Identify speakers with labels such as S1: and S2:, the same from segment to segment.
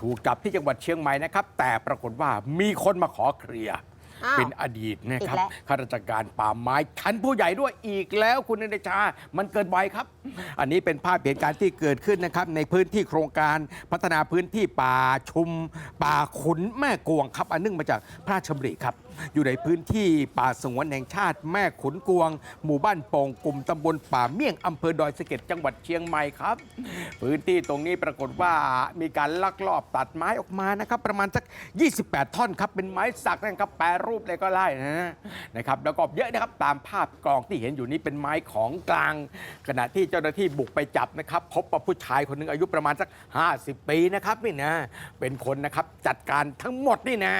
S1: ถูกจับที่จังหวัดเชียงใหม่นะครับ แต่ปรากฏว่ามีคนมาขอเคลียร์
S2: อ้าว
S1: เป็นอดีตนะครับ
S2: อีกแล้ว
S1: ข้าราชการป่าไม้ชั้นผู้ใหญ่ด้วยอีกแล้วคุณเนชา มันเกินวัยครับ อันนี้เป็นภาพเหตุการณ์ที่เกิดขึ้นนะครับ ในพื้นที่โครงการพัฒนาพื้นที่ป่าชุม ป่าขุนแม่กวงครับ อันเนื่องมาจากพระราชดำริครับ อยู่ในพื้นที่ป่าสงวนแห่งชาติแม่ขุนกวง หมู่บ้านโป่งกลุ่มตำบลป่าเมี่ยงอำเภอดอยสะเก็ดจังหวัดเชียงใหม่ครับ พื้นที่ตรงนี้ปรากฏว่ามีการลักลอบตัดไม้ออกมานะครับ ประมาณสัก 28 ท่อนครับเป็นไม้สักนะครับแปรรูปูปเลยก็ได้นะนะครับแล้วก็เยอะนะครับตามภาพกลองที่เห็นอยู่นี้เป็นไม้ของกลาง ขณะที่เจ้าหน้าที่บุกไปจับนะครับพบว่าผู้ชายคนหนึ่งอายุประมาณสัก 50 ปีนะครับนี่นะเป็นคนนะครับจัดการทั้งหมดนี่นะ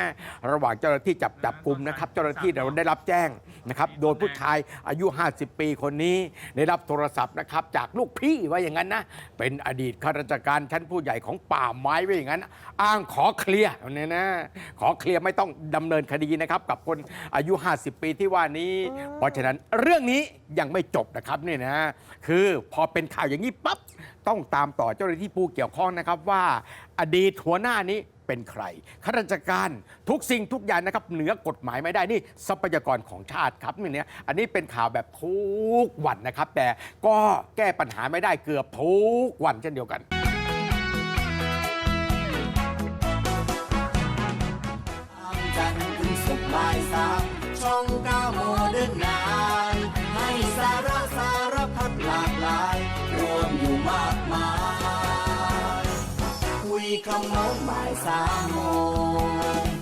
S1: ระหว่างเจ้าหน้าที่จับจับกลุ่มนะครับเจ้าหน้าที่เราได้รับแจ้งนะครับโดยผู้ชายอายุ 50 ปีคนนี้ได้รับโทรศัพท์นะครับจากลูกพี่ว่าอย่างนั้นนะเป็นอดีตข้าราชการชั้นผู้ใหญ่ของป่าไม้ว่าอย่างนั้น อ้างขอเคลียร์เนี่ยนะขอเคลียร์ไม่ต้องดำเนินคดีนะครับกับคนอายุ 50 ปีที่ว่านี้ เพราะฉะนั้นเรื่องนี้ยังไม่จบนะครับนี่นะคือพอเป็นข่าวอย่างนี้ปั๊บต้องตามต่อเจ้าหน้าที่ผู้เกี่ยวข้องนะครับว่า อดีตหัวหน้านี้เป็นใครข้าราชการทุกสิ่งทุกอย่างนะครับ เหนือกฎหมายไม่ได้นี่ทรัพยากรของชาติครับนี่เนี่ยอันนี้เป็นข่าวแบบทุกวันนะครับ แต่ก็แก้ปัญหาไม่ได้เกือบทุกวันเช่นเดียวกัน
S3: บ่ายสามช่องเก้าโมเดิร์นไนให้สาระสารพัดหลากหลาย รวมอยู่มากมาย คุยคำโน้นบ่ายสามโมง